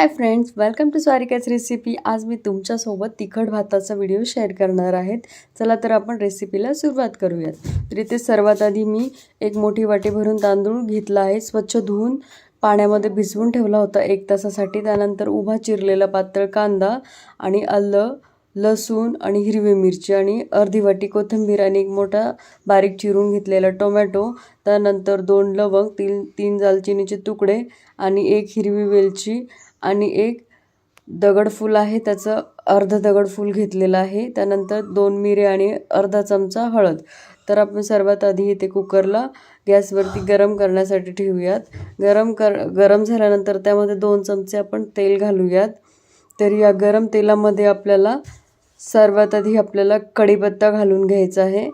High friends welcome to स्वारिकाच recipe आज मी तुमच्यासोबत तिखट भाताचा व्हिडिओ शेअर करणार आहेत. चला तर आपण रेसिपीला सुरुवात करूयात. तर इथे सर्वात आधी मी एक मोठी वाटी भरून तांदूळ घेतला आहे. स्वच्छ धुवून पाण्यामध्ये भिजवून ठेवला होता एक तासासाठी. त्यानंतर उभा चिरलेला पातळ कांदा आणि आलं लसूण आणि हिरवी मिरची आणि अर्धी वाटी कोथिंबीर आणि एक मोठा बारीक चिरून घेतलेला टोमॅटो. त्यानंतर दोन लवंग तीन तीन दालचिनीचे तुकडे आणि एक हिरवी वेलची आणि एक दगडफूल आहे त्याचं अर्ध दगडफूल घेतलेलं आहे. त्यानंतर दोन मिरे आणि अर्धा चमचा हळद. तर आपण सर्वात आधी इथे कुकरला गॅसवरती गरम करण्यासाठी ठेवूयात. गरम कर गरम झाल्यानंतर त्यामध्ये दोन चमचे आपण तेल घालूयात. तर या गरम तेलामध्ये आपल्याला सर्वात आधी आपल्याला कढीपत्ता घालून घ्यायचा आहे.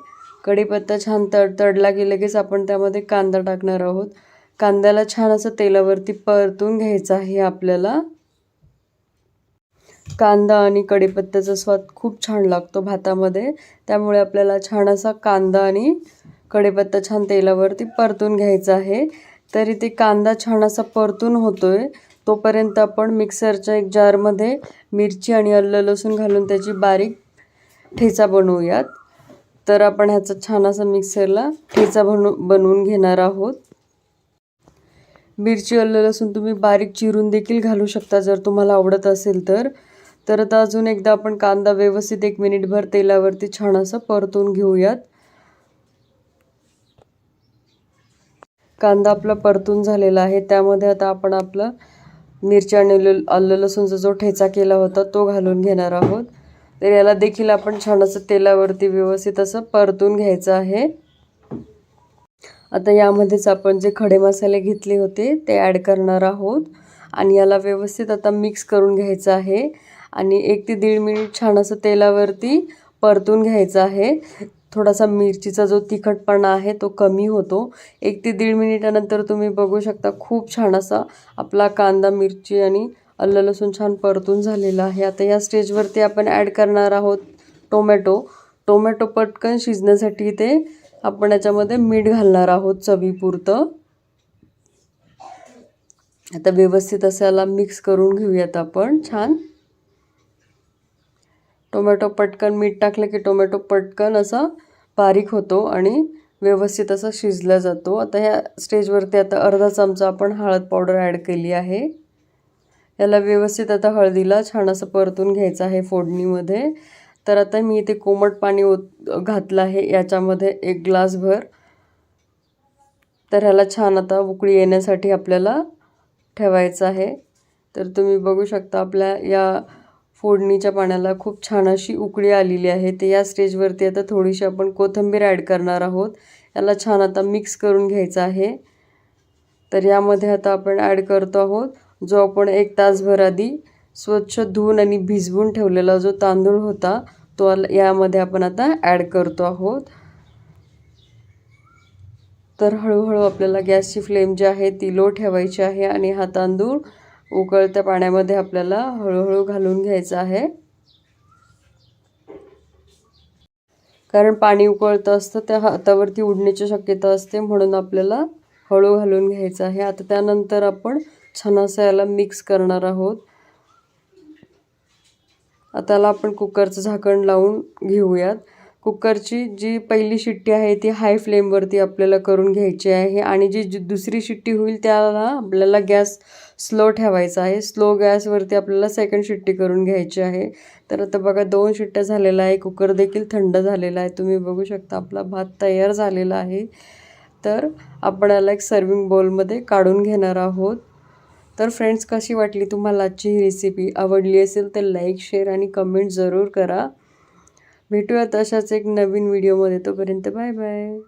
कढीपत्ता छान तड तडला की लगेच आपण त्यामध्ये कांदा टाकणार आहोत. कांद्याला छान असं तेलावरती परतून घ्यायचं आहे आपल्याला. कांदा आणि कढीपत्त्याचा स्वाद खूप छान लागतो भातामध्ये. त्यामुळे आपल्याला छान असा कांदा आणि कढीपत्ता छान तेलावरती परतून घ्यायचा आहे. तरी ते कांदा छान असा परतून होतोय तोपर्यंत आपण मिक्सरच्या एक जारमध्ये मिरची आणि अल्लं लसूण घालून त्याची बारीक ठेचा बनवूयात. तर आपण ह्याचा छान असा मिक्सरला ठेचा बनू बनवून घेणार आहोत. मिरची अल्लं लसूण तुम्ही बारीक चिरून देखील घालू शकता जर तुम्हाला आवडत असेल तर. तर आता अजून एकदा आपण कांदा व्यवस्थित एक मिनिटभर तेलावरती छान असं परतून घेऊयात. कांदा आपला परतून झालेला आहे. त्यामध्ये आता आपण आपलं मिरची आणि आलं लसूणचा जो ठेचा केला होता तो घालून घेणार आहोत. तर याला देखील आपण छान असं तेलावरती व्यवस्थित असं परतून घ्यायचं आहे. आता यामध्येच आपण जे खडे मसाले घेतले होते ते ॲड करणार आहोत. आणि याला व्यवस्थित आता मिक्स करून घ्यायचं आहे. आणि एक ते दीड मिनिट छान असं तेलावरती परतून घ्यायचं आहे. थोडासा मिरचीचा जो तिखटपणा आहे तो कमी होतो. एक ते दीड मिनिटानंतर तुम्ही बघू शकता खूप छान असा आपला कांदा मिरची आणि अल्ल लसूण छान परतून झालेला आहे. आता या स्टेजवरती आपण ॲड करणार आहोत टोमॅटो. टोमॅटो पटकन शिजण्यासाठी ते आपण याच्यामध्ये मीठ घालणार आहोत चवीपुरतं. आता व्यवस्थित असायला मिक्स करून घेऊयात आपण. छान. टोमॅटो पटकन मीठ टाकलं की टोमॅटो पटकन असा बारीक होतो आणि व्यवस्थित असा शिजला जातो. आता ह्या स्टेजवरती आता अर्धा चमचा आपण हळद पावडर ॲड केली आहे. याला व्यवस्थित आता हळदीला छान असं परतून घ्यायचं आहे फोडणीमध्ये. तर आता मी इथे कोमट पाणी ओत घातलं आहे. याच्यामध्ये एक ग्लासभर तर ह्याला छान आता उकळी येण्यासाठी आपल्याला ठेवायचं आहे. तर तुम्ही बघू शकता आपल्या या फोडणीच्या पाण्याला खूप छान अशी उकळी आलेली आहे. ते या स्टेजवरती आता थोडीशी आपण कोथिंबीर ॲड करणार आहोत. याला छान आता मिक्स करून घ्यायचं आहे. तर यामध्ये आता आपण ॲड करतो आहोत. जो आपण एक तासभर आधी स्वच्छ धुवून आणि भिजवून ठेवलेला जो तांदूळ होता तो यामध्ये आपण आता ॲड करतो आहोत. तर हळूहळू आपल्याला गॅसची फ्लेम जी आहे ती लो ठेवायची आहे आणि हा तांदूळ उकळत्या पाण्यामध्ये आपल्याला हळूहळू घालून घ्यायचा आहे. कारण पाणी उकळतं असतं त्या हातावरती उडण्याची शक्यता असते म्हणून आपल्याला हळू घालून घ्यायचं आहे. आता त्यानंतर आपण छान असं याला मिक्स करणार आहोत. त्याला आपण कुकरचं झाकण लावून घेऊयात. कुकरची जी पहिली शिट्टी आहे ती हाय फ्लेमवरती आपल्याला करून घ्यायची आहे आणि जी जी दुसरी शिट्टी होईल त्याला आपल्याला गॅस स्लो ठेवायचा आहे. स्लो गॅसवरती आपल्याला सेकंड शिट्टी करून घ्यायची आहे. तर आता बघा दोन शिट्ट्या झालेल्या आहे. कुकर देखील थंड झालेला आहे. तुम्ही बघू शकता आपला भात तयार झालेला आहे. तर आपण याला एक सर्विंग बोलमध्ये काढून घेणार आहोत. तर फ्रेंड्स कशी वाटली तुम्हाला आजची ही रेसिपी आवडली असेल तर लाईक शेअर आणि कमेंट जरूर करा. भेटूयात अशाच एक नवीन व्हिडिओमध्ये तोपर्यंत बाय बाय